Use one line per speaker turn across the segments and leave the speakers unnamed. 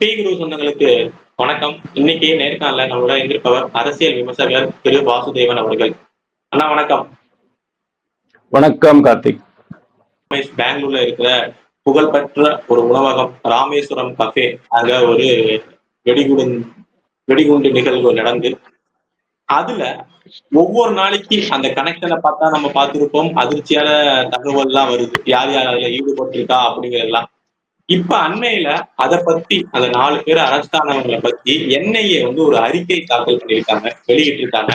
D குரு சொந்தங்களுக்கு வணக்கம். இன்னைக்கு நேர்காணல நம்மளோட இருந்திருப்பவர் அரசியல் விமர்சகர் திரு வாசுதேவன் அவர்கள். அண்ணா வணக்கம்.
வணக்கம் கார்த்திக்.
ரமேஷ் பெங்களூர்ல இருக்கிற புகழ்பெற்ற ஒரு உணவகம் ராமேஸ்வரம் கஃபே அங்க ஒரு வெடிகுண்டு வெடிகுண்டு நிகழ்வு நடந்து. அதுல ஒவ்வொரு நாளைக்கு அந்த கனெக்ஷனை பார்த்தா நம்ம பார்த்திருப்போம். அதிர்ச்சியான தகவல்லாம் வருது. யார் யார் அதுல ஈடுபட்டிருக்கா அப்படிங்கறதெல்லாம். இப்ப அண்மையில அதை பத்தி அந்த நாலு பேர் அரசானவங்களை பத்தி என்ஐஏ வந்து ஒரு அறிக்கை தாக்கல் பண்ணியிருக்காங்க வெளியிட்டு இருக்காங்க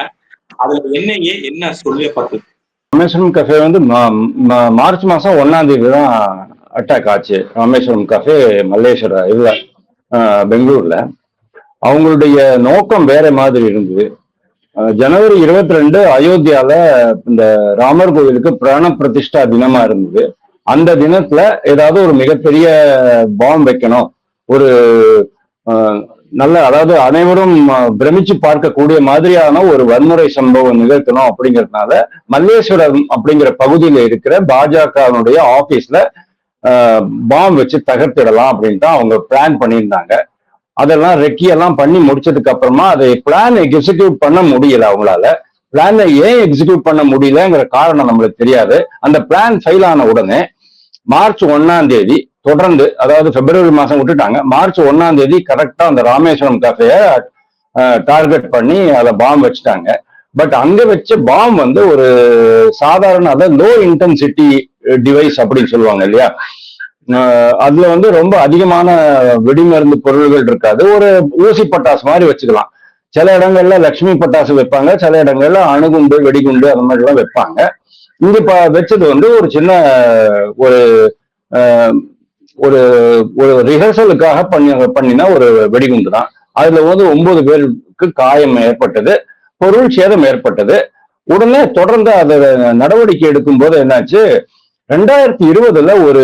அதுல என்ஐஏ என்ன சொல்லப்பட்டது?
ராமேஸ்வரம் கஃபே வந்து மார்ச் மாசம் ஒன்னாம் தேதி தான் அட்டாக் ஆச்சு. ராமேஸ்வரம் கஃபே மல்லேஸ்வர இதுல ஆஹ், பெங்களூர்ல. அவங்களுடைய நோக்கம் வேற மாதிரி இருந்தது. ஜனவரி இருபத்தி ரெண்டு அயோத்தியால இந்த ராமர் கோவிலுக்கு பிராண பிரதிஷ்டா தினமா இருந்தது. அந்த தினத்துல ஏதாவது ஒரு மிகப்பெரிய பாம் வைக்கணும். ஒரு நல்ல அதாவது அனைவரும் பிரமிச்சு பார்க்கக்கூடிய மாதிரியான ஒரு வன்முறை சம்பவம் நிகழ்த்தணும் அப்படிங்கிறதுனால மல்லேஸ்வரம் அப்படிங்கிற பகுதியில இருக்கிற பாஜகவினுடைய ஆபீஸ்ல பாம் வச்சு தகர்த்திடலாம் அப்படின்ட்டு அவங்க பிளான் பண்ணியிருந்தாங்க. அதெல்லாம் ரெக்கியெல்லாம் பண்ணி முடிச்சதுக்கு அப்புறமா அதை பிளான் எக்ஸிக்யூட் பண்ண முடியல அவங்களால. பிளானை ஏன் எக்ஸிக்யூட் பண்ண முடியலங்கிற காரணம் நம்மளுக்கு தெரியாது. அந்த பிளான் ஃபெயில் ஆன உடனே மார்ச் ஒன்னாம் தேதி தொடர்ந்து அதாவது பிப்ரவரி மாசம் விட்டுட்டாங்க. மார்ச் ஒன்னாம் தேதி கரெக்டா அந்த ராமேஸ்வரம் கஃபைய டார்கெட் பண்ணி அதை பாம் வச்சுட்டாங்க. பட் அங்க வச்ச பாம் வந்து ஒரு சாதாரண அதாவது லோ இன்டென்சிட்டி டிவைஸ் அப்படின்னு சொல்லுவாங்க இல்லையா? அதுல வந்து ரொம்ப அதிகமான வெடிமருந்து பொருள்கள் இருக்காது. ஒரு ஊசி பட்டாசு மாதிரி வச்சுக்கலாம். சில இடங்கள்ல லட்சுமி பட்டாசு வைப்பாங்க சில இடங்கள்ல அணுகுண்டு வெடிகுண்டு அந்த மாதிரி எல்லாம் வைப்பாங்க. இங்க இப்ப வச்சது வந்து ஒரு சின்ன ஒரு ஒரு ஒரு ரிஹர்சலுக்காக பண்ணி பண்ணின ஒரு வெடிகுண்டு தான். அதுல வந்து ஒன்பது பேருக்கு காயம் ஏற்பட்டது பொருள் சேதம் ஏற்பட்டது. உடனே தொடர்ந்து அதை நடவடிக்கை எடுக்கும் போது என்னாச்சு ரெண்டாயிரத்தி இருபதுல ஒரு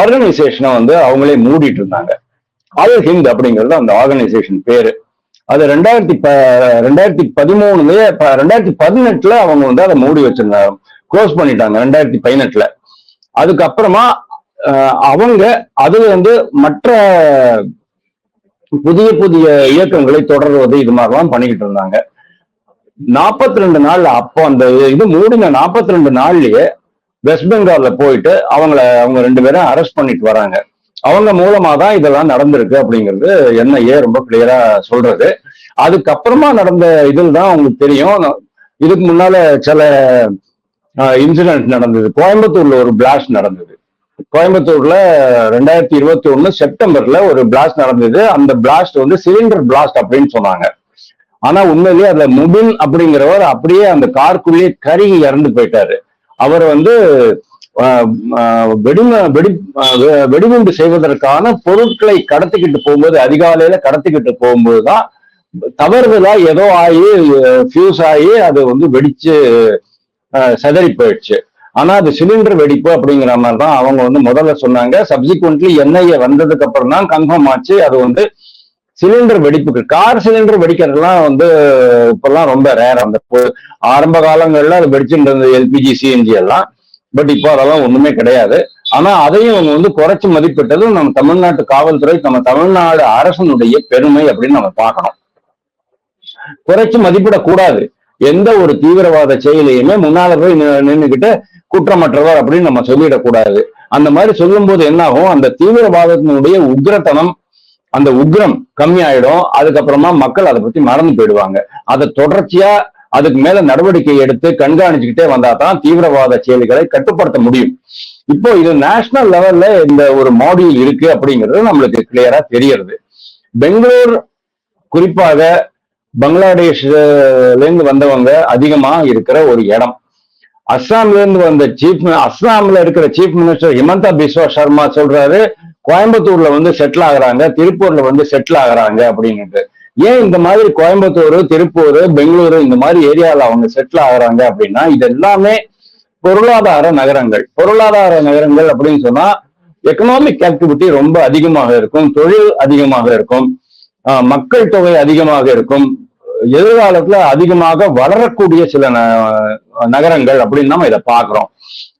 ஆர்கனைசேஷனை வந்து அவங்களே மூடிட்டு இருந்தாங்க. ஆல் ஹிந்த் அப்படிங்கிறது அந்த ஆர்கனைசேஷன் பேரு. அது ரெண்டாயிரத்தி ப ரெண்டாயிரத்தி பதிமூணுலயே ரெண்டாயிரத்தி பதினெட்டுல அவங்க வந்து அதை மூடி வச்சிருந்தாங்க. க்ளோஸ் பண்ணிட்டாங்க ரெண்டாயிரத்தி பதினெட்டுல. அதுக்கப்புறமா அவங்க அது வந்து மற்ற புதிய புதிய இயக்கங்களை தொடர்வது இது மாதிரிலாம் பண்ணிக்கிட்டு இருந்தாங்க. நாற்பத்தி ரெண்டு நாள்ல அப்போ அந்த இது மூடின நாற்பத்தி ரெண்டு நாள்லயே வெஸ்ட் பெங்கால்ல போயிட்டு அவங்கள அவங்க ரெண்டு பேரும் அரெஸ்ட் பண்ணிட்டு வராங்க. அவங்க மூலமா தான் இதெல்லாம் நடந்திருக்கு அப்படிங்கிறது என்ஐஏ ரொம்ப கிளியரா சொல்றது. அதுக்கப்புறமா நடந்த இதில் தான் அவங்களுக்கு தெரியும். இதுக்கு முன்னால சில இன்சிடென்ட் நடந்தது. கோயம்புத்தூர்ல ஒரு பிளாஸ்ட் நடந்தது. கோயம்புத்தூர்ல ரெண்டாயிரத்தி இருபத்தி ஒண்ணு செப்டம்பர்ல ஒரு பிளாஸ்ட் நடந்தது. அந்த பிளாஸ்ட் வந்து சிலிண்டர் பிளாஸ்ட் அப்படின்னு சொன்னாங்க. ஆனா உண்மையிலேயே அதுல முபின் அப்படிங்கிறவர் அப்படியே அந்த காருக்குள்ளேயே கருகி இறந்து போயிட்டாரு. அவர் வந்து வெடிம வெடி வெடிகுண்டு செய்வதற்கான பொருட்களை கடத்திக்கிட்டு போகும்போது அதிகாலையில கடத்திக்கிட்டு போகும்போது தான் தவறுதலா ஏதோ ஆகி ஃபியூஸ் ஆகி அது வந்து வெடிச்சு சிதறி போயிடுச்சு. ஆனா அது சிலிண்டர் வெடிப்பு அப்படிங்கிற மாதிரி தான் அவங்க வந்து முதல்ல சொன்னாங்க. சப்சிக்வெண்ட்லி என்ஐஏ வந்ததுக்கு அப்புறம் தான் கன்ஃபார்ம் ஆச்சு. அது வந்து சிலிண்டர் வெடிப்புக்கு. கார் சிலிண்டர் வெடிக்கிறதுலாம் வந்து இப்பெல்லாம் ரொம்ப ரேர் அந்த ஆரம்ப காலங்கள்ல அது வெடிச்சுட்டு இருந்தது எல்பிஜி சிஎன்ஜி எல்லாம். பட் இப்போ அதெல்லாம் ஒண்ணுமே கிடையாது. ஆனா அதையும் அவங்க வந்து குறைச்சு மதிப்பிட்டது நம்ம தமிழ்நாட்டு காவல்துறை நம்ம தமிழ்நாடு அரசனுடைய பெருமை அப்படின்னு நம்ம பார்க்கணும். குறைச்சு மதிப்பிடக்கூடாது. எந்த ஒரு தீவிரவாத செயலையுமே முன்னால போய் நின்றுகிட்டு குற்றமற்றவர் அப்படின்னு நம்ம சொல்லிடக்கூடாது. அந்த மாதிரி சொல்லும்போது என்ன ஆகும் அந்த தீவிரவாதத்தினுடைய உக்ரத்தனம் அந்த உக்ரம் கம்மியாயிடும். அதுக்கப்புறமா மக்கள் அதை பத்தி மறந்து போயிடுவாங்க. அதை தொடர்ச்சியா அதுக்கு மேல நடவடிக்கை எடுத்து கண்காணிச்சுக்கிட்டே வந்தா தான் தீவிரவாத செயல்களை கட்டுப்படுத்த முடியும். இப்போ இது நேஷனல் லெவல்ல இந்த ஒரு மாடியூல் இருக்கு அப்படிங்கிறது நம்மளுக்கு கிளியரா தெரியறது. பெங்களூர் குறிப்பாக பங்களாதேஷ்ல இருந்து வந்தவங்க அதிகமா இருக்கிற ஒரு இடம். அஸ்ஸாம்ல இருந்து வந்த சீஃப் அஸ்ஸாம்ல இருக்கிற சீஃப் மினிஸ்டர் ஹிமந்தா பிஸ்வா சர்மா சொல்றாரு கோயம்புத்தூர்ல வந்து செட்டில் ஆகுறாங்க திருப்பூர்ல வந்து செட்டில் ஆகுறாங்க அப்படின்னுட்டு. ஏன் இந்த மாதிரி கோயம்புத்தூர் திருப்பூர் பெங்களூரு இந்த மாதிரி ஏரியால அவங்க செட்டில் ஆகுறாங்க அப்படின்னா இது எல்லாமே பொருளாதார நகரங்கள். பொருளாதார நகரங்கள் அப்படின்னு சொன்னா எக்கனாமிக் ஆக்டிவிட்டி ரொம்ப அதிகமாக இருக்கும் தொழில் அதிகமாக இருக்கும் மக்கள் தொகை அதிகமாக இருக்கும். எதிர்காலத்துல அதிகமாக வளரக்கூடிய சில ந- நகரங்கள் அப்படின்னு நம்ம இதை பாக்குறோம்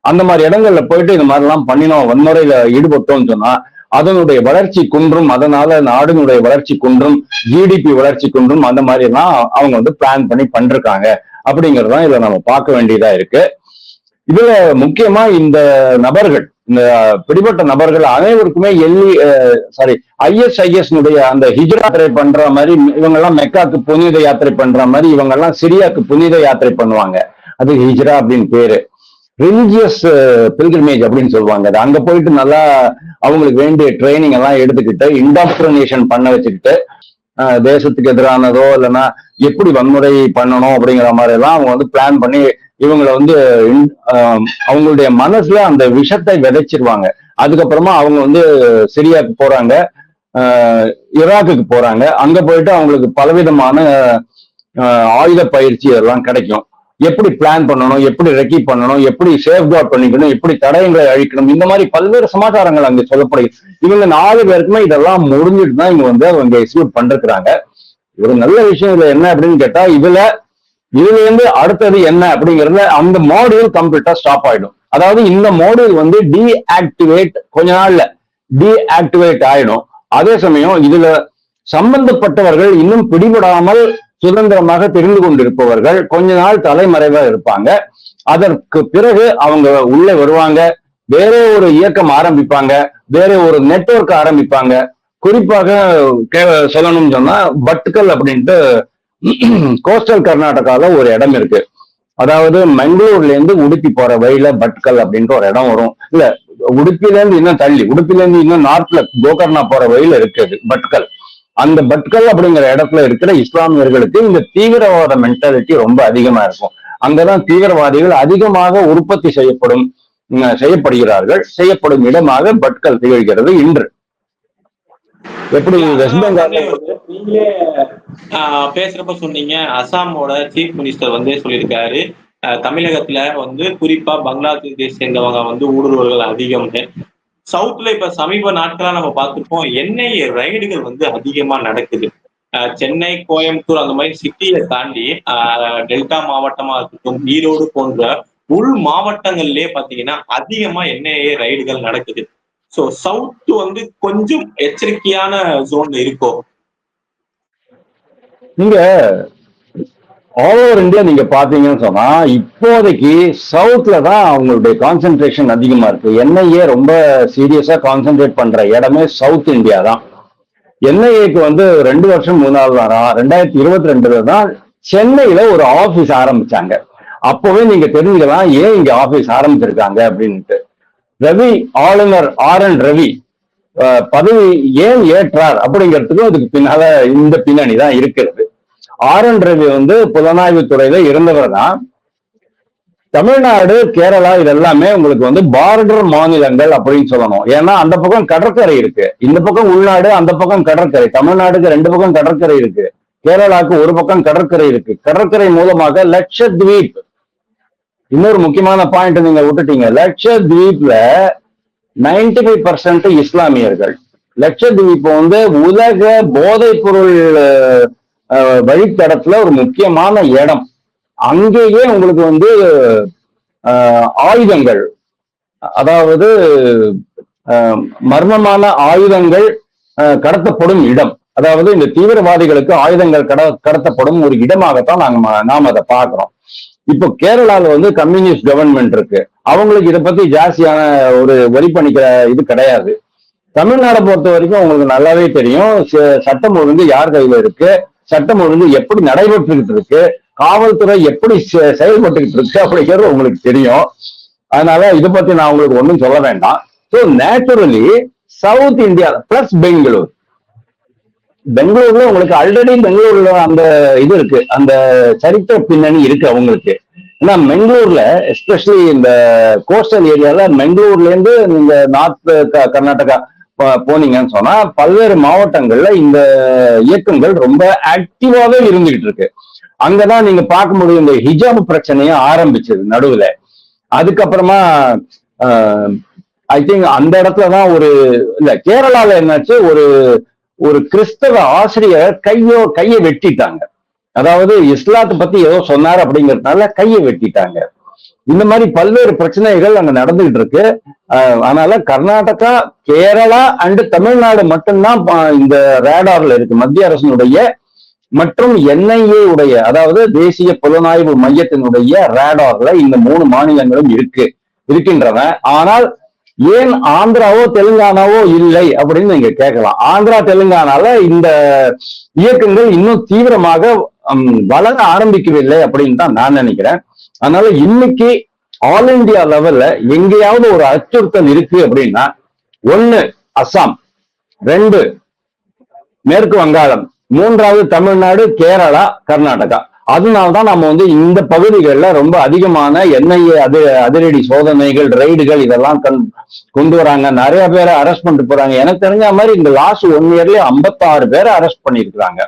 அந்த மாதிரி இடங்கள்ல போயிட்டு இந்த மாதிரி எல்லாம் பண்ணினோம் வன்முறையில ஈடுபட்டோம்னு சொன்னா அதனுடைய வளர்ச்சி குன்றும் அதனால நாடுனுடைய வளர்ச்சி குன்றும் ஜிடிபி வளர்ச்சி குன்றும் அந்த மாதிரி எல்லாம் அவங்க வந்து பிளான் பண்ணி பண்றாங்க அப்படிங்கறதுதான் இதுல நம்ம பார்க்க வேண்டியதா இருக்கு. இதுல முக்கியமா இந்த நபர்கள் இந்த பிடிபட்ட நபர்கள் அனைவருக்குமே எல்லி சாரி ஐஎஸ்ஐஎஸ் அந்த ஹிஜ்ரா யாத்திரை பண்ற மாதிரி இவங்க எல்லாம் மெக்காக்கு புனித யாத்திரை பண்ற மாதிரி இவங்க எல்லாம் சிரியாக்கு புனித யாத்திரை பண்ணுவாங்க. அது ஹிஜ்ரா அப்படின்னு பேரு. ரிலிஜியஸ் பில்கிரிமேஜ் uh, அப்படின்னு சொல்லுவாங்க. அது அங்க போயிட்டு நல்லா அவங்களுக்கு வேண்டிய ட்ரைனிங் எல்லாம் எடுத்துக்கிட்டு இண்டாக்ட்ரினேஷன் பண்ண வச்சுக்கிட்டு தேசத்துக்கு எதிரானதோ இல்லைன்னா எப்படி வன்முறை பண்ணணும் அப்படிங்கிற மாதிரி எல்லாம் அவங்க வந்து பிளான் பண்ணி இவங்களை வந்து அவங்களுடைய மனசுல அந்த விஷத்தை விதைச்சிருவாங்க. அதுக்கப்புறமா அவங்க வந்து சிரியாக்கு போறாங்க இராக்குக்கு ஈராக்குக்கு போறாங்க. அங்க போயிட்டு அவங்களுக்கு பலவிதமான ஆயுத பயிற்சி எல்லாம் கிடைக்கும். எப்படி பிளான் பண்ணணும் எப்படி ரெக்கி பண்ணணும் எப்படி சேஃப்கார்ட் பண்ணிக்கணும் எப்படி தடயங்களை அழிக்கணும் இந்த மாதிரி பல்வேறு சமாச்சாரங்கள் அங்க சொல்லப்படுகிறது. இவங்க நாலு பேருக்குமே இதெல்லாம் முடிஞ்சிட்டு தான் இங்க வந்து அவங்க எக்ஸிக்யூட் பண்றாங்க ஒரு நல்ல விஷயம் இதுல என்ன அப்படின்னு கேட்டா இதுல இதுல இருந்து அடுத்தது என்ன அப்படிங்கறத அந்த மாடியூல் கம்ப்ளீட்டா ஸ்டாப் ஆயிடும். அதாவது இந்த மாடியூல் வந்து டீஆக்டிவேட் கொஞ்ச நாள்ல டீஆக்டிவேட் ஆயிடும். அதே சமயம் இதுல சம்பந்தப்பட்டவர்கள் இன்னும் பிடிபடாமல் சுதந்திரமாக தெரிந்து கொண்டிருப்பவர்கள் கொஞ்ச நாள் தலைமறைவா இருப்பாங்க. அதற்கு பிறகு அவங்க உள்ளே வருவாங்க. வேற ஒரு இயக்கம் ஆரம்பிப்பாங்க. வேற ஒரு நெட்வொர்க் ஆரம்பிப்பாங்க. குறிப்பாக கே- சொல்லணும்னு சொன்னா பட்கல் அப்படின்ட்டு கோஸ்டல் கர்நாடகால ஒரு இடம் இருக்கு. அதாவது மங்களூர்ல இருந்து உடுப்பி போற வழியில பட்கல் அப்படின்ட்டு ஒரு இடம் வரும். இல்ல உடுப்பில இருந்து இன்னும் தள்ளி உடுப்பில இருந்து இன்னும் நார்த்ல கோகர்ணா போற வழியில இருக்குது பட்கல் அந்த பட்கல் அப்படிங்கிற இடத்துல இருக்கிற இஸ்லாமியர்களுக்கு இந்த தீவிரவாத மென்டாலிட்டி ரொம்ப அதிகமா இருக்கும். அங்கதான் தீவிரவாதிகள் அதிகமாக உற்பத்தி செய்யப்படும் செய்யப்படுகிறார்கள். செய்யப்படும் இடமாக பட்கல் திகழ்கிறது இன்று. எப்படி வெஸ்ட் பெங்கால்
நீங்களே ஆஹ், பேசுறப்ப சொன்னீங்க. அசாமோட சீஃப் மினிஸ்டர் வந்து சொல்லியிருக்காரு. தமிழகத்துல வந்து குறிப்பா பங்களாதேஷ் சேர்ந்தவங்க வந்து ஊடுருவல்கள் அதிகம்னு சவுத்ல இப்ப சமீப நாட்களா நம்ம பார்த்துருப்போம் எண்ணெய் ரைடுகள் வந்து அதிகமா நடக்குது. சென்னை கோயம்புத்தூர் அந்த மாதிரி சிட்டியை தாண்டி டெல்டா மாவட்டமா இருக்கட்டும் ஈரோடு போன்ற உள் மாவட்டங்கள்லயே பாத்தீங்கன்னா அதிகமா என்ஐஏ ரைடுகள் நடக்குது. சோ சவுத் வந்து கொஞ்சம் எச்சரிக்கையான ஜோன்ல இருக்கும்
நீங்க ஆல் ஓவர் இந்தியா நீங்க பாத்தீங்கன்னு சொன்னா இப்போதைக்கு சவுத்ல தான் அவங்களுடைய கான்சென்ட்ரேஷன் அதிகமா இருக்கு. என்ஐஏ ரொம்ப சீரியஸா கான்சென்ட்ரேட் பண்ற இடமே சவுத் இந்தியா தான். என்ஐஏக்கு வந்து ரெண்டு வருஷம் மூணாவது தான் ரெண்டாயிரத்தி இருபத்தி ரெண்டுல தான் சென்னையில ஒரு ஆபீஸ் ஆரம்பிச்சாங்க. அப்பவே நீங்க தெரிஞ்சுக்கலாம் ஏன் இங்க ஆபீஸ் ஆரம்பிச்சிருக்காங்க அப்படின்ட்டு ரவி ஆளுநர் ஆர் என் ரவி பதவி ஏன் ஏற்றார் அப்படிங்கிறதுக்கும் அதுக்கு பின்னால இந்த பின்னணி தான் இருக்கிறது. ஆர் என் ரவி வந்து புலனாய்வு துறையில இருந்தவர் தான். தமிழ்நாடு கேரளா இதெல்லாமே உங்களுக்கு வந்து பார்டர் மாநிலங்கள் அப்படின்னு சொல்லணும். ஏன்னா அந்த பக்கம் கடற்கரை இருக்கு. இந்த பக்கம் உள்நாடு அந்த பக்கம் கடற்கரை. தமிழ்நாடுக்கு ரெண்டு பக்கம் கடற்கரை இருக்கு. கேரளாவுக்கு ஒரு பக்கம் கடற்கரை இருக்கு. கடற்கரை மூலமாக லட்சத்வீப் இன்னொரு முக்கியமான பாயிண்ட் நீங்க விட்டுட்டீங்க. லட்சத்வீப்ல நைன்டி ஃபைவ் பர்சன்ட் இஸ்லாமியர்கள். லட்சத்வீப் வந்து உலக போதைப் பொருள் வழித்தடத்துல ஒரு முக்கியமான இடம். அங்கேயே உங்களுக்கு வந்து ஆயுதங்கள் அதாவது மர்மமான ஆயுதங்கள் கடத்தப்படும் இடம். அதாவது இந்த தீவிரவாதிகளுக்கு ஆயுதங்கள் கட கடத்தப்படும் ஒரு இடமாகத்தான் நாங்க நாம் அதை பார்க்கிறோம். இப்போ கேரளாவில் வந்து கம்யூனிஸ்ட் கவர்மெண்ட் இருக்கு. அவங்களுக்கு இதை பத்தி ஜாஸ்தியான ஒரு வரி பண்ணிக்கிற இது கிடையாது. தமிழ்நாடை பொறுத்த வரைக்கும் உங்களுக்கு நல்லாவே தெரியும். ச- சட்டம் ஒழுங்கு யார் கையில இருக்கு? சட்டம் ஒழுங்கு எப்படி நடைபெற்றுக்கிட்டு இருக்கு? காவல்துறை எப்படி செ- செயல்பட்டுக்கிட்டு இருக்கு அப்படிங்கிறது உங்களுக்கு தெரியும். அதனால இதை பத்தி நான் உங்களுக்கு ஒன்றும் சொல்ல வேண்டாம். So naturally south India plus Bangalore பெங்களூர்ல உங்களுக்கு ஆல்ரெடி பெங்களூர்ல அந்த இது இருக்கு. அந்த சரித்திர பின்னணி இருக்கு அவங்களுக்கு. ஏன்னா பெங்களூர்ல எஸ்பெஷலி இந்த கோஸ்டல் ஏரியால பெங்களூர்ல இருந்து நீங்க நார்த் கர்நாடகா போனீங்கன்னு சொன்னா பல்வேறு மாவட்டங்கள்ல இந்த இயக்கங்கள் ரொம்ப ஆக்டிவாவே இருந்துகிட்டு இருக்கு. அங்கதான் நீங்க பார்க்க முடியும் இந்த ஹிஜாப் பிரச்சனையும் ஆரம்பிச்சது நடுவுல. அதுக்கப்புறமா ஐ திங்க் அந்த இடத்துல தான் ஒரு இல்ல கேரளால என்னாச்சு ஒரு ஒரு கிறிஸ்தவ ஆசிரியர் கையோ கையை வெட்டிட்டாங்க. அதாவது இஸ்லாத்தை பத்தி ஏதோ சொன்னார் அப்படிங்கறதுனால கையை வெட்டிட்டாங்க. இந்த மாதிரி பல்வேறு பிரச்சனைகள் அங்க நடந்துகிட்டு இருக்கு. அதனால கர்நாடகா கேரளா அண்ட் தமிழ்நாடு மட்டும்தான் இந்த ரேடார்ல இருக்கு. மத்திய அரசினுடைய மற்றும் என்ஐஏ உடைய அதாவது தேசிய புலனாய்வு மையத்தினுடைய ரேடார்ல இந்த மூணு மாநிலங்களும் இருக்கு இருக்கின்றன. ஆனால் ஏன் ஆந்திராவோ தெலுங்கானாவோ இல்லை அப்படின்னு நீங்க கேட்கலாம். ஆந்திரா தெலுங்கானால இந்த இயக்கங்கள் இன்னும் தீவிரமாக வளர ஆரம்பிக்கவில்லை அப்படின்னு தான் நான் நினைக்கிறேன். அதனால இன்னைக்கு ஆல் இந்தியா லெவல்ல எங்கேயாவது ஒரு அச்சுறுத்தல் இருக்கு அப்படின்னா ஒன்னு அஸ்ஸாம் ரெண்டு மேற்கு வங்காளம் மூன்றாவது தமிழ்நாடு கேரளா கர்நாடகா. அதனால்தான் நம்ம வந்து இந்த பகுதிகளில் ரொம்ப அதிகமான என்ஐஏ அது அதிரடி சோதனைகள் ரைடுகள் இதெல்லாம் கண் கொண்டு வராங்க. நிறைய பேரை அரெஸ்ட் பண்ணிட்டு போறாங்க. எனக்கு தெரிஞ்ச மாதிரி இந்த லாஸ்ட் ஒன் இயர்லயே ஐம்பத்தாறு பேரை அரெஸ்ட் பண்ணியிருக்கிறாங்க.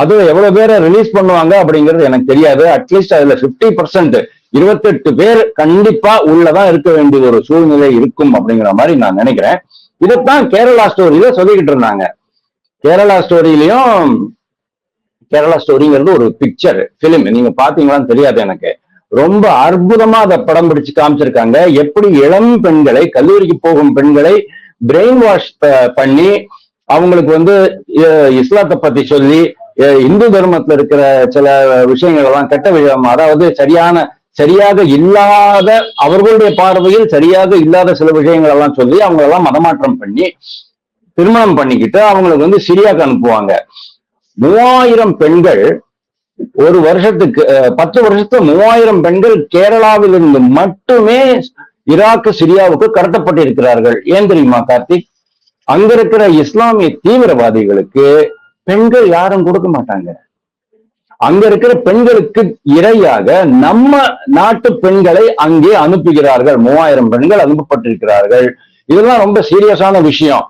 அது எவ்வளவு பேரை ரிலீஸ் பண்ணுவாங்க அப்படிங்கிறது எனக்கு தெரியாது. அட்லீஸ்ட் அதுல 50% பர்சன்ட் இருபத்தெட்டு பேர் கண்டிப்பா உள்ளதான் இருக்க வேண்டிய ஒரு சூழ்நிலை இருக்கும் அப்படிங்கிற மாதிரி நான் நினைக்கிறேன். இதைத்தான் கேரளா ஸ்டோரியில சொல்லிக்கிட்டு இருந்தாங்க. கேரளா ஸ்டோரியிலையும் கேரளா ஸ்டோரிங்கிறது ஒரு பிக்சர் பிலிம் நீங்க பாத்தீங்களான்னு தெரியாது எனக்கு. ரொம்ப அற்புதமா அதை படம் பிடிச்சு காமிச்சிருக்காங்க. எப்படி இளம் பெண்களை கல்லூரிக்கு போகும் பெண்களை பிரெயின் வாஷ் பண்ணி அவங்களுக்கு வந்து இஸ்லாத்தை பத்தி சொல்லி இந்து தர்மத்துல இருக்கிற சில விஷயங்கள் எல்லாம் கெட்ட விஷயம். அதாவது சரியான சரியாக இல்லாத அவர்களுடைய பார்வையில் சரியாக இல்லாத சில விஷயங்கள் எல்லாம் சொல்லி அவங்க எல்லாம் மதமாற்றம் பண்ணி திருமணம் பண்ணிக்கிட்டு அவங்களுக்கு வந்து சிரியாக்கு அனுப்புவாங்க. மூவாயிரம் பெண்கள் ஒரு வருஷத்துக்கு அஹ், பத்து வருஷத்துல மூவாயிரம் பெண்கள் கேரளாவில் இருந்து மட்டுமே ஈராக்கு சிரியாவுக்கு கடத்தப்பட்டிருக்கிறார்கள். ஏன் தெரியுமா கார்த்திக்? அங்க இருக்கிற இஸ்லாமிய தீவிரவாதிகளுக்கு பெண்கள் யாரும் கொடுக்க மாட்டாங்க. அங்க இருக்கிற பெண்களுக்கு இரையாக நம்ம நாட்டு பெண்களை அங்கே அனுப்புகிறார்கள். மூவாயிரம் பெண்கள் அனுப்பப்பட்டிருக்கிறார்கள். இதெல்லாம் ரொம்ப சீரியஸான விஷயம்.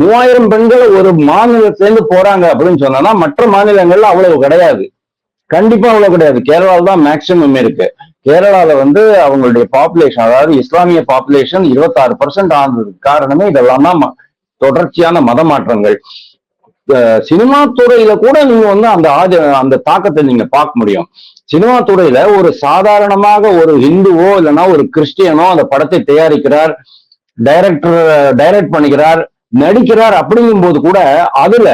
மூவாயிரம் பெண்கள் ஒரு மாநிலத்திலேருந்து போறாங்க அப்படின்னு சொன்னோம்னா மற்ற மாநிலங்கள்ல அவ்வளவு கிடையாது. கண்டிப்பா அவ்வளவு கிடையாது. கேரளாவில் தான் மேக்சிமம் இருக்கு. கேரளால வந்து அவங்களுடைய பாப்புலேஷன் அதாவது இஸ்லாமிய பாப்புலேஷன் இருபத்தாறு பர்சன்ட் ஆனதுக்கு காரணமே இதெல்லாம் தான் தொடர்ச்சியான மத மாற்றங்கள் சினிமா துறையில கூட நீங்க வந்து அந்த ஆதி அந்த தாக்கத்தை நீங்க பார்க்க முடியும். சினிமா துறையில ஒரு சாதாரணமாக ஒரு ஹிந்துவோ இல்லைன்னா ஒரு கிறிஸ்டியனோ அந்த படத்தை தயாரிக்கிறார் டைரக்டர் டைரக்ட் பண்ணிக்கிறார் நடிக்கிறார் அப்படிங்கும் போது கூட அதுல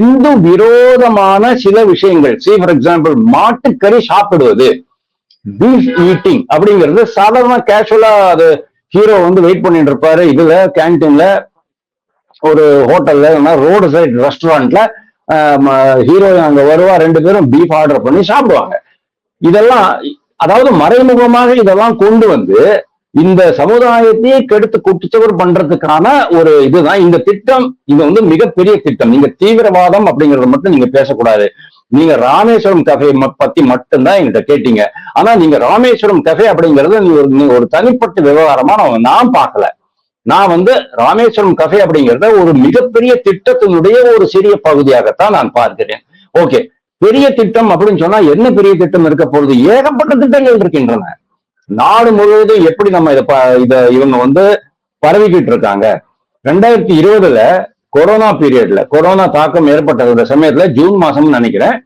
இந்து விரோதமான சில விஷயங்கள் சி ஃபார் எக்ஸாம்பிள் மாட்டுக்கறி சாப்பிடுவது பீஃப் ஈட்டிங் அப்படிங்கிறது சாதாரண கேஷுவலா அது ஹீரோ வந்து வெயிட் பண்ணிட்டு இருப்பாரு. இதுல கேன்டீன்ல ஒரு ஹோட்டல்ல இல்லைன்னா ரோடு சைட் ரெஸ்டாரண்ட்ல ஹீரோயின் அங்க வருவா ரெண்டு பேரும் பீஃப் ஆர்டர் பண்ணி சாப்பிடுவாங்க. இதெல்லாம் அதாவது மறைமுகமாக இதெல்லாம் கொண்டு வந்து இந்த சமுதாயத்தையே கெடுத்து குட்டிச்சவர் பண்றதுக்கான ஒரு இதுதான். இந்த திட்டம் இது வந்து மிகப்பெரிய திட்டம். நீங்க தீவிரவாதம் அப்படிங்கறத மட்டும் நீங்க பேசக்கூடாது. நீங்க ராமேஸ்வரம் கஃபே பத்தி மட்டும்தான் என்கிட்ட கேட்டீங்க. ஆனா நீங்க ராமேஸ்வரம் கஃபே அப்படிங்கறது நீ ஒரு நீ ஒரு தனிப்பட்ட விவகாரமா நான் நான் பார்க்கல. நான் வந்து ராமேஸ்வரம் கஃபே அப்படிங்கறத ஒரு மிகப்பெரிய திட்டத்தினுடைய ஒரு சிறிய பகுதியாகத்தான் நான் பார்க்கிறேன். ஓகே. பெரிய திட்டம் அப்படின்னு சொன்னா என்ன பெரிய திட்டம் இருக்க போகுது? ஏகப்பட்ட திட்டங்கள் இருக்கின்றன. நாடு முழுவதும் எப்படி நம்ம இதை ப- இத இவங்க வந்து பரவிக்கிட்டு இருக்காங்க? ரெண்டாயிரத்தி இருபதுல கொரோனா பீரியட்ல கொரோனா தாக்கம் ஏற்பட்ட சமயத்துல ஜூன் மாசம்னு நினைக்கிறேன்.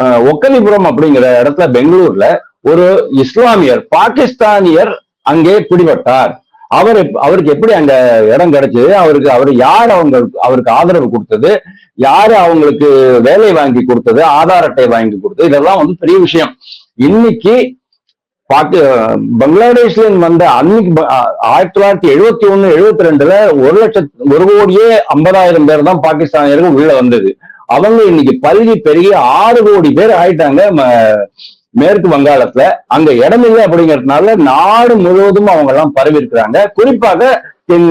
ஒக்கலிபுரம் அப்படிங்கிற இடத்துல பெங்களூர்ல ஒரு இஸ்லாமியர் பாகிஸ்தானியர் அங்கே பிடிபட்டார். அவர் எப்- அவருக்கு எப்படி அங்க இடம் கிடைச்சது? அவருக்கு அவர் யார் அவங்க அவருக்கு ஆதரவு கொடுத்தது? யாரு அவங்களுக்கு வேலை வாங்கி கொடுத்தது? ஆதார் அட்டை வாங்கி கொடுத்தது? இதெல்லாம் வந்து பெரிய விஷயம். இன்னைக்கு பாக்கு பங்களாதேஷ்ல வந்த அன்னைக்கு ஆயிரத்தி தொள்ளாயிரத்தி எழுபத்தி ஒண்ணு எழுபத்தி ரெண்டுல ஒரு லட்சத்து ஒரு கோடியே ஐம்பதாயிரம் பேர் தான் பாகிஸ்தானியர்கள் உள்ள வந்தது. அவங்க இன்னைக்கு பல்கி பெருகி ஆறு கோடி பேர் ஆயிட்டாங்க. மேற்கு வங்காளத்துல அங்க இடமில்லை அப்படிங்கறதுனால நாடு முழுவதும் அவங்க எல்லாம் பரவி இருக்கிறாங்க குறிப்பாக தென்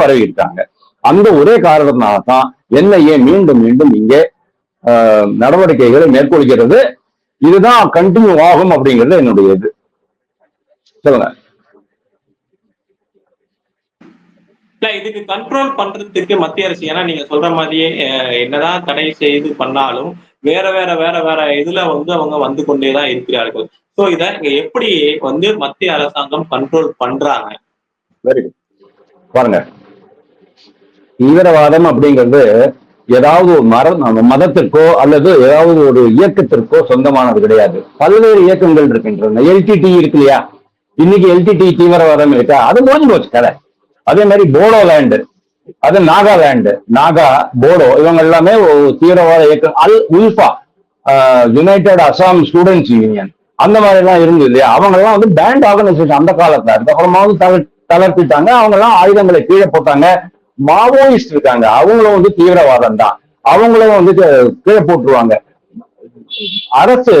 பரவி இருக்காங்க அந்த ஒரே காரணத்தினால தான் என்ஐஏ மீண்டும் மீண்டும் இங்கே ஆஹ், நடவடிக்கைகளை மேற்கொள்கிறது. இதுதான் கண்டினியூ ஆகும் அப்படிங்கிறது என்னுடைய இது. சொல்லுங்க.
இதுக்கு கண்ட்ரோல் பண்றதுக்கு மத்திய அரசு ஏன்னா நீங்க சொல்ற மாதிரியே என்னதான் தடை செய்து பண்ணாலும் வேற வேற வேற வேற இதுல வந்து அவங்க வந்து கொண்டேதான் இருக்கிறார்கள். சோ இத இங்க எப்படி வந்து மத்திய அரசாங்கம் கண்ட்ரோல் பண்றாங்க?
வெரி குட் பாருங்க. தீவிரவாதம் அப்படிங்கிறது ஏதாவது ஒரு மர மதத்திற்கோ அல்லது ஏதாவது ஒரு இயக்கத்திற்கோ சொந்தமானது கிடையாது. பல்வேறு இயக்கங்கள் இருக்கின்றன. எல்டிடி இருக்கு இல்லையா? இன்னைக்கு எல்டிடி தீவிரவாதம் இருக்கா? அது முடிஞ்சு போச்சு கதை. அதே மாதிரி போடோலேண்டு அது நாகாலாண்டு நாகா போடோ இவங்க எல்லாமே ஒரு தீவிரவாத இயக்கம். அல் ULFA united Assam students union அந்த மாதிரி எல்லாம் இருந்தது. இல்லையா அவங்க எல்லாம் வந்து பேண்ட் ஆர்கனைசேஷன் அந்த காலத்துல. அதுக்கப்புறமா வந்து தளர் தளர்த்திட்டாங்க. அவங்க எல்லாம் ஆயுதங்களை கீழே போட்டாங்க. மாவோயிஸ்ட் இருக்காங்க. அவங்களும் வந்து தீவிரவாதம் தான் அவங்களும் வந்து கீழே போட்டுருவாங்க. அரசு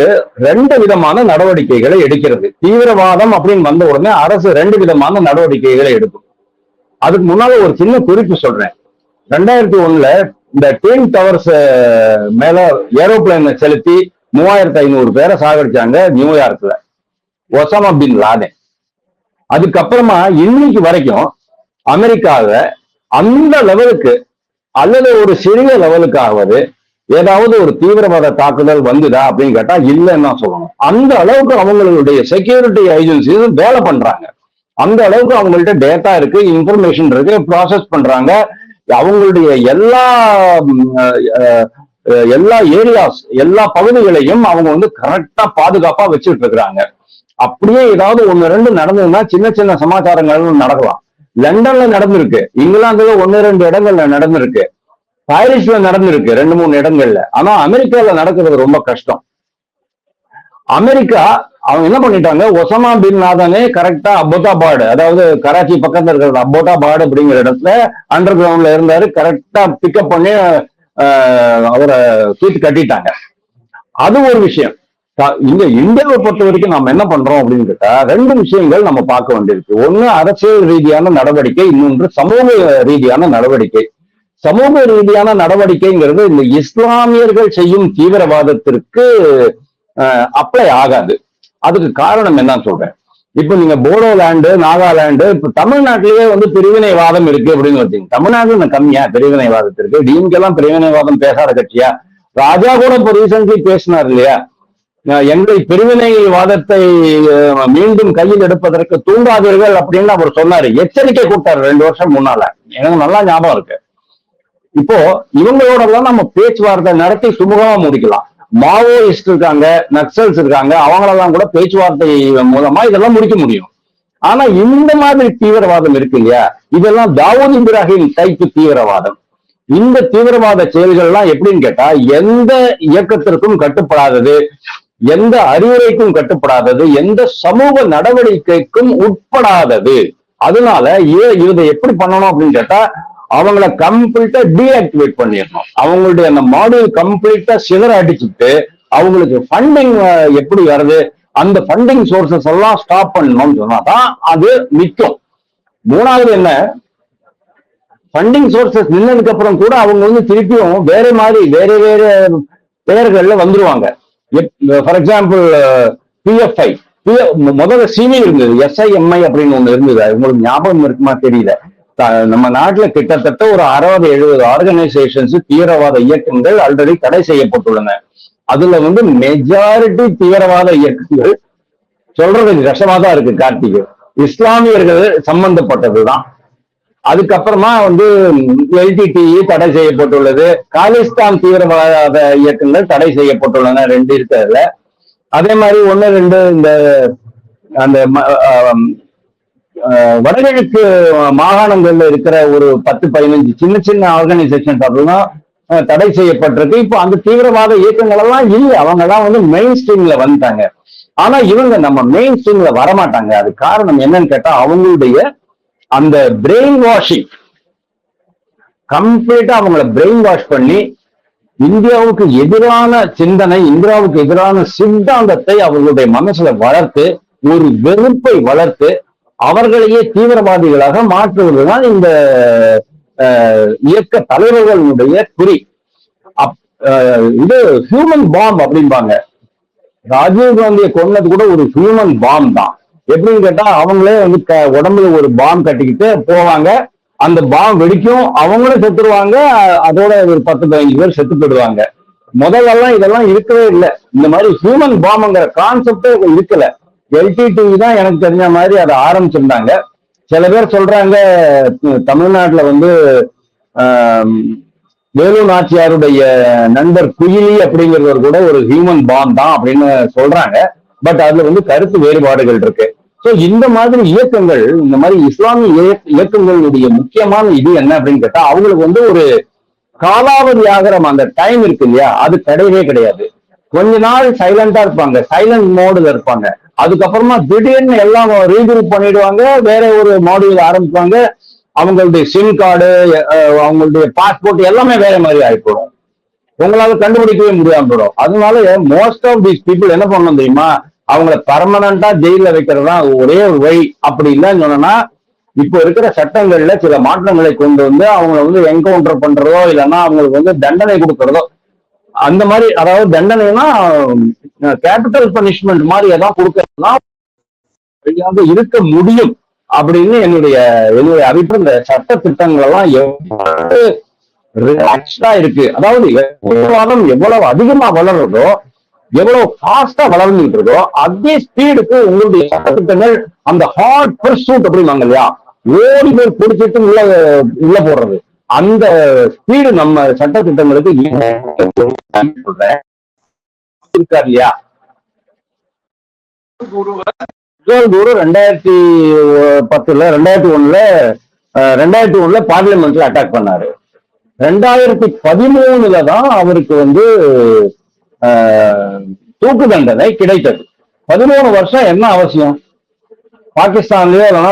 ரெண்டு விதமான நடவடிக்கைகளை எடுக்கிறது. தீவிரவாதம் அப்படின்னு வந்த உடனே அரசு ரெண்டு விதமான நடவடிக்கைகளை எடுக்கும். அதுக்கு முன்னால ஒரு சின்ன குறிப்பு சொல்றேன். ரெண்டாயிரத்தி ஒண்ணுல இந்த டீம் டவர்ஸ் மேல ஏரோப்ளைன் செலுத்தி மூவாயிரத்தி ஐநூறு பேரை சாகடிச்சாங்க நியூயார்க்ல ஒசாமா பின் லாதன் அதுக்கப்புறமா இன்னைக்கு வரைக்கும் அமெரிக்காவை அந்த லெவலுக்கு அல்லது ஒரு சிறிய லெவலுக்காவது ஏதாவது ஒரு தீவிரவாத தாக்குதல் வந்துதா அப்படின்னு கேட்டா இல்லைன்னு தான் சொல்லணும். அந்த அளவுக்கு அவங்களுடைய செக்யூரிட்டி ஏஜென்சிஸ் வேலை பண்றாங்க. அந்த அளவுக்கு அவங்கள்ட்ட டேட்டா இருக்கு இன்ஃபர்மேஷன் இருக்கு ப்ராசஸ் பண்றாங்க. அவங்களுடைய எல்லா எல்லா ஏரியாஸ் எல்லா பகுதிகளையும் அவங்க வந்து கரெக்டா பாதுகாப்பா வச்சுட்டு இருக்கிறாங்க அப்படியே ஏதாவது ஒண்ணு ரெண்டு நடந்ததுன்னா சின்ன சின்ன சமாச்சாரங்கள் நடக்கலாம். லண்டன்ல நடந்திருக்கு இங்கிலாந்துல ஒன்னு ரெண்டு இடங்கள்ல நடந்திருக்கு. பாரிஸ்ல நடந்திருக்கு ரெண்டு மூணு இடங்கள்ல. ஆனா அமெரிக்கால நடக்கிறது ரொம்ப கஷ்டம். அமெரிக்கா அவங்க என்ன பண்ணிட்டாங்க? ஒசமா பின் லாதனே கரெக்டா அபோட்டாபாடு அதாவது கராச்சி பக்கத்துல இருக்கிற அபோட்டாபாடு அப்படிங்கிற இடத்துல அண்டர் கிரவுண்ட்ல இருந்தாரு கரெக்டா பிக்கப் பண்ணி ஆஹ், அவரை தூக்கி கட்டிட்டாங்க. அது ஒரு விஷயம். இங்க இந்தியாவை பொறுத்த வரைக்கும் நம்ம என்ன பண்றோம் அப்படின்னு கேட்டா ரெண்டு விஷயங்கள் நம்ம பார்க்க வேண்டியிருக்கு. ஒண்ணு அரசியல் ரீதியான நடவடிக்கை இன்னொன்று சமூக ரீதியான நடவடிக்கை. சமூக ரீதியான நடவடிக்கைங்கிறது இந்த இஸ்லாமியர்கள் செய்யும் தீவிரவாதத்திற்கு அப்ளை ஆகாது. அதுக்கு காரணம் என்னன்னு சொல்றேன். இப்ப நீங்க போடோலேண்டு நாகாலாண்டு இப்ப தமிழ்நாட்டிலேயே வந்து பிரிவினைவாதம் இருக்கு அப்படின்னு வச்சீங்க தமிழ்நாட்டுல கம்மியா? பிரிவினைவாதத்திற்கு டிஎம்கெல்லாம் பிரிவினைவாதம் பேசாத கட்சியா? ராஜா கூட இப்போ ரீசென்ட்லி பேசினார் இல்லையா? அஹ் எங்களை பிரிவினைவாதத்தை மீண்டும் கையில் எடுப்பதற்கு தூண்டாதீர்கள் அப்படின்னு அவர் சொன்னாரு. எச்சரிக்கை கொடுத்தாரு ரெண்டு வருஷம் முன்னால. எனக்கு நல்லா ஞாபகம் இருக்கு. இப்போ இவங்களோட நம்ம பேச்சுவார்த்தை நடத்தி சுமூகமா முடிக்கலாம். மாவோயிஸ்ட் இருக்காங்க நக்சல்ஸ் இருக்காங்க அவங்களெல்லாம் கூட பேச்சுவார்த்தை மூலமா இதெல்லாம் முடிக்க முடியும். ஆனா இந்த மாதிரி தீவிரவாதம் இருக்கு இல்லையா? இதெல்லாம் தாவூத் இப்ராஹிம் டைப்பு தீவிரவாதம். இந்த தீவிரவாத செயல்கள்லாம் எப்படின்னு கேட்டா எந்த இயக்கத்திற்கும் கட்டுப்படாதது எந்த அறிவுரைக்கும் கட்டுப்படாதது எந்த சமூக நடவடிக்கைக்கும் உட்படாதது. அதனால இதை எப்படி பண்ணணும் அப்படின்னு கேட்டா அவங்கள கம்ப்ளீட்டா டீஆக்டிவேட் பண்ணிடணும். அவங்களுடைய அந்த மாடியூல் கம்ப்ளீட்டா சிதற அடிச்சுட்டு அவங்களுக்கு ஃபண்டிங் எப்படி வருது அந்த ஃபண்டிங் சோர்சஸ் எல்லாம் ஸ்டாப் பண்ணணும்னு சொன்னாதான் அது நிற்கும் மூணாவது என்ன ஃபண்டிங் சோர்சஸ் நின்னதுக்கு அப்புறம் கூட அவங்க வந்து திருப்பியும் வேற மாதிரி வேற வேற பெயர்கள்ல வந்துருவாங்க. ஃபார் எக்ஸாம்பிள் பிஎஃப்ஐ முதல்ல சிவி இருந்தது எஸ்ஐஎம்ஐ அப்படின்னு ஒண்ணு இருந்தது. உங்களுக்கு ஞாபகம் இருக்குமா தெரியல. நம்ம நாட்டுல கிட்டத்தட்ட ஒரு அறுபது எழுபது ஆர்கனைசேஷன்ஸ் தீவிரவாத இயக்கங்கள் ஆல்ரெடி தடை செய்யப்பட்டுள்ளன. அதுல வந்து மெஜாரிட்டி தீவிரவாத இயக்கங்கள் சொல்றது கஷ்டமா தான் இருக்கு கார்த்திகை. இஸ்லாமியர்கள் சம்பந்தப்பட்டதுதான். அதுக்கப்புறமா வந்து எல்டிடிஇ தடை செய்யப்பட்டுள்ளது. காலிஸ்தான் தீவிரவாத இயக்கங்கள் தடை செய்யப்பட்டுள்ளன ரெண்டு இருக்கிறதுல. அதே மாதிரி ஒன்னு ரெண்டு இந்த அந்த ம- வடகிழக்கு மாகாணங்கள்ல இருக்கிற ஒரு பத்து பதினஞ்சு சின்ன சின்ன ஆர்கனைசேஷன் அப்படின்னா தடை செய்யப்பட்டிருக்கு. இப்போ அந்த தீவிரவாத இயக்கங்கள் எல்லாம் இல்லை. அவங்க எல்லாம் வந்து மெயின் ஸ்ட்ரீம்ல வந்துட்டாங்க. ஆனா இவங்க நம்ம மெயின் ஸ்ட்ரீம்ல வரமாட்டாங்க. அது காரணம் என்னன்னு கேட்டா அவங்களுடைய அந்த பிரெயின் வாஷிங் கம்ப்ளீட்டா அவங்கள பிரெயின் வாஷ் பண்ணி இந்தியாவுக்கு எதிரான சிந்தனை இந்தியாவுக்கு எதிரான சித்தாந்தத்தை அவர்களுடைய மனசுல வளர்த்து ஒரு வெறுப்பை வளர்த்து அவர்களையே தீவிரவாதிகளாக மாற்றுவதுதான் இந்த இயக்க தலைவர்களுடைய குறி. அப்- இது ஹியூமன் பாம் அப்படிம்பாங்க. ராஜீவ் காந்தியை கொன்னது கூட ஒரு ஹியூமன் பாம் தான். எப்படின்னு கேட்டா அவங்களே வந்து க- உடம்புல ஒரு பாம் கட்டிக்கிட்டு போவாங்க. அந்த பாம் வெடிக்கும். அவங்களும் செத்துருவாங்க. அதோட ஒரு பத்து பதினஞ்சு பேர் செத்து போயிடுவாங்க. முதல்லலாம் இதெல்லாம் இருக்கவே இல்லை. இந்த மாதிரி ஹியூமன் பாம்புங்கிற கான்செப்டே இருக்கல. எல்டிடிவி தான் எனக்கு தெரிஞ்ச மாதிரி அதை ஆரம்பிச்சிருந்தாங்க. சில பேர் சொல்றாங்க தமிழ்நாட்டில் தமிழ்நாட்டுல வந்து வேலு நாச்சியாருடைய நண்பர் குயிலி அப்படிங்கிறவர் கூட ஒரு ஹியூமன் பாம் தான் அப்படின்னு சொல்றாங்க. பட் அதுல வந்து கருத்து வேறுபாடுகள் இருக்கு. ஸோ இந்த மாதிரி இயக்கங்கள் இந்த மாதிரி இஸ்லாமிய இயக்கங்களுடைய முக்கியமான இது என்ன அப்படின்னு கேட்டா அவங்களுக்கு வந்து ஒரு காலாவதி ஆகிற அந்த டைம் இருக்கு இல்லையா? அது கிடையவே கிடையாது. கொஞ்ச நாள் சைலண்டா இருப்பாங்க. சைலண்ட் மோடுல இருப்பாங்க. அதுக்கப்புறமா திடீர்னு எல்லாம் ரீகுரூப் பண்ணிடுவாங்க. வேற ஒரு மாடியூல் ஆரம்பிப்பாங்க. அவங்களுடைய சிம் கார்டு அவங்களுடைய பாஸ்போர்ட் எல்லாமே வேற மாதிரி ஆயிப்போடும் உங்களால கண்டுபிடிக்கவே முடியாம போயிடும். அதனால மோஸ்ட் ஆஃப் தீஸ் பீப்புள் என்ன பண்ணணும் தெரியுமா? அவங்கள பர்மனண்டா ஜெயில வைக்கிறது தான் ஒரே ஒரு வழி. அப்படி இல்லைன்னு சொன்னா இப்போ இருக்கிற சட்டங்கள்ல சில மாற்றங்களை கொண்டு வந்து அவங்கள வந்து என்கவுண்டர் பண்றதோ இல்லைன்னா அவங்களுக்கு வந்து தண்டனை கொடுக்கறதோ அந்த மாதிரி அதாவது தண்டனைனா கேபிட்டல் பனிஷ்மெண்ட் மாதிரி எதாவது கொடுக்கறதுனா வழியாக இருக்க முடியும் அப்படின்னு என்னுடைய என்னுடைய அபிப்பிராயம். இந்த சட்ட திட்டங்கள் எல்லாம் எவ்வளவு ரிலாக்ஸ்டா இருக்கு. அதாவது எவ்வளவு எவ்வளவு அதிகமா வளர்றதோ எவ்வளவு ஃபாஸ்டா வளர்ந்துட்டு இருக்கோ அதே ஸ்பீடுக்கு உங்களுடைய சட்டத்திட்டங்கள் அந்த ஹார்ட் பர்சூட் அப்படிம்பாங்க இல்லையா? ஓடி போய் பிடிச்சிட்டு உள்ள உள்ள போடுறது. அந்த ஸ்பீடு நம்ம சட்டத்திட்டங்களுக்கு சொல்றேன். இருக்காரு இல்லையா? குரு ரெண்டாயிரத்தி பத்துல ரெண்டாயிரத்தி ஒண்ணுல ரெண்டாயிரத்தி ஒண்ணுல பார்லிமெண்ட்ல அட்டாக் பண்ணாரு. ரெண்டாயிரத்தி பதிமூணுல தான் அவருக்கு வந்து தூக்கு தண்டனை கிடைத்தது. பதிமூணு வருஷம் என்ன அவசியம்? பாகிஸ்தான்லயோ இல்லைன்னா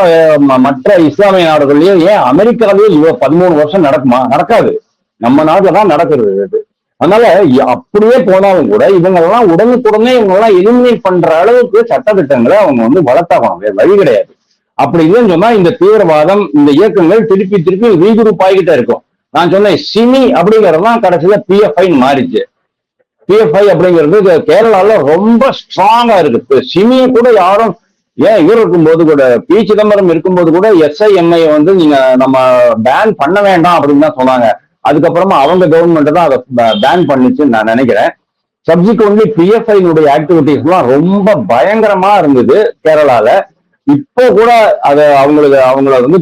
ம- மற்ற இஸ்லாமிய நாடுகள்லயோ ஏன் அமெரிக்காலயோ இவ்வளவு பதிமூணு வருஷம் நடக்குமா? நடக்காது. நம்ம நாட்டுல தான் நடக்கிறது இது அதனால அப்படியே போனாலும் கூட இவங்க எல்லாம் உடனுக்குடனே இவங்க எல்லாம் எலிமினேட் பண்ற அளவுக்கு சட்டத்திட்டங்களை அவங்க வந்து வளர்த்தாகணும். வேற வழி கிடையாது. அப்படி இல்லைன்னு சொன்னா இந்த தீவிரவாதம் இந்த இயக்கங்கள் திருப்பி திருப்பி ரீகுரூப் ஆகிக்கிட்டே இருக்கும். நான் சொன்னேன் சிமி அப்படிங்கறதுதான் கடைசியில பிஎஃப்ஐன்னு மாறிச்சு. பிஎஃப்ஐ அப்படிங்கிறது கேரளால ரொம்ப ஸ்ட்ராங்கா இருக்கு. இப்ப சிமியை கூட யாரும் ஏன் இவர் இருக்கும்போது கூட பி சிதம்பரம் இருக்கும்போது கூட எஸ்ஐஎம்ஐ வந்து நீங்க நம்ம பேன் பண்ண வேண்டாம் அப்படின்னு தான் சொன்னாங்க. அதுக்கப்புறமா அவங்க கவர்மெண்ட் தான் அதை பேன் பண்ணுச்சுன்னு நான் நினைக்கிறேன். சப்சிக்வெண்ட்லி பிஎஃப்ஐனுடைய ஆக்டிவிட்டிஸ்லாம் ரொம்ப பயங்கரமா இருந்தது கேரளால. இப்போ கூட அதை அவங்களுக்கு அவங்கள வந்து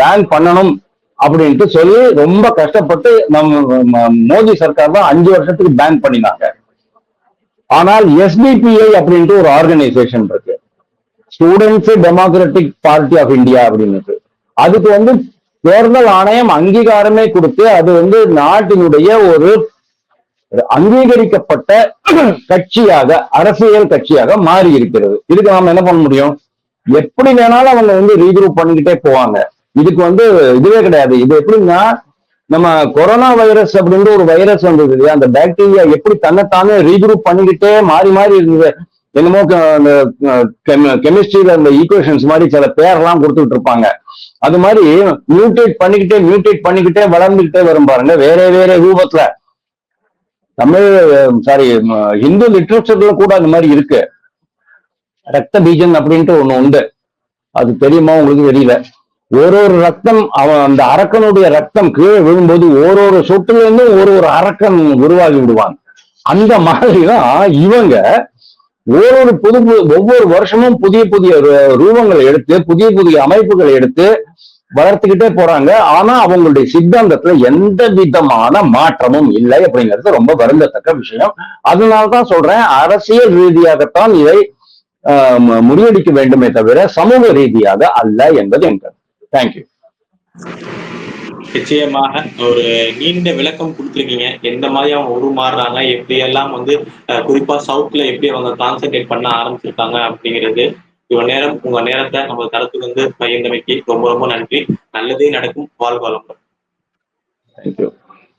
பேன் பண்ணணும் அப்படின்ட்டு சொல்லி ரொம்ப கஷ்டப்பட்டு நம்ம மோடி சர்க்கார் தான் அஞ்சு வருஷத்துக்கு பேன் பண்ணினாங்க. ஆனால் எஸ்டிபிஐ அப்படின்ட்டு ஒரு ஆர்கனைசேஷன் இருக்கு. Students democratic party of India அப்படின்னு அதுக்கு வந்து தேர்தல் ஆணையம் அங்கீகாரமே கொடுத்து அது வந்து நாட்டினுடைய ஒரு அங்கீகரிக்கப்பட்ட கட்சியாக அரசியல் கட்சியாக மாறி இருக்கிறது. இதுக்கு நாம என்ன பண்ண முடியும்? எப்படி வேணாலும் அவங்க வந்து ரீக்ரூப் பண்ணிக்கிட்டே போவாங்க. இதுக்கு வந்து இதுவே கிடையாது. இது எப்படின்னா நம்ம கொரோனா வைரஸ் அப்படின்ற ஒரு வைரஸ் வந்தது இல்லையா? அந்த பாக்டீரியா எப்படி தன்னைத்தானே ரீக்ரூப் பண்ணிக்கிட்டே மாறி மாறி இருந்தது. என்னமோ அந்த கெமிஸ்ட்ரியில அந்த ஈக்குவேஷன்ஸ் மாதிரி சில பேரெல்லாம் கொடுத்துட்டு இருப்பாங்க. அது மாதிரி மியூட்டேட் பண்ணிக்கிட்டே மியூட்டேட் பண்ணிக்கிட்டே வளர்ந்துகிட்டே வரும் பாருங்க. வேற வேற ரூபத்துல. தமிழ் சாரி ஹிந்து லிட்ரேச்சர்ல கூட அந்த மாதிரி இருக்கு. ரத்த பீஜன் அப்படின்ட்டு ஒண்ணு உண்டு. அது தெரியுமா உங்களுக்கு தெரியல. ஒரு ஒரு ரத்தம் அவன் அந்த அரக்கனுடைய ரத்தம் கீழே விழும்போது ஒரு ஒரு சொட்டுல இருந்து ஒரு ஒரு அரக்கன் உருவாகி விடுவான். அந்த மாதிரிதான் இவங்க ஒவ்வொரு புது புது ஒவ்வொரு வருஷமும் புதிய புதிய ரூபங்களை எடுத்து புதிய புதிய அமைப்புகளை எடுத்து வளர்த்துக்கிட்டே போறாங்க. ஆனா அவங்களுடைய சித்தாந்தத்துல எந்த விதமான மாற்றமும் இல்லை அப்படிங்கிறது ரொம்ப வருந்தத்தக்க விஷயம். அதனால்தான் சொல்றேன் அரசியல் ரீதியாகத்தான் இதை ஆஹ், முறியடிக்க வேண்டுமே தவிர சமூக ரீதியாக அல்ல என்பது என் கருத்து தேங்க்யூ
நிச்சயமாக ஒரு நீண்ட விளக்கம் கொடுத்துருக்கீங்க. எந்த மாதிரி அவங்க உருமாறுறாங்க எப்படி எல்லாம் வந்து குறிப்பா சவுத்ல எப்படி அவங்க கான்சென்ட்ரேட் பண்ண ஆரம்பிச்சிருக்காங்க அப்படிங்கிறது இவ்வளவு நேரம் உங்க நேரத்தை நம்ம தரத்துக்கு வந்து பகிர்ந்தமைக்கு ரொம்ப ரொம்ப நன்றி. நல்லதே நடக்கும். வாழ்வாளம்
தேங்க்யூ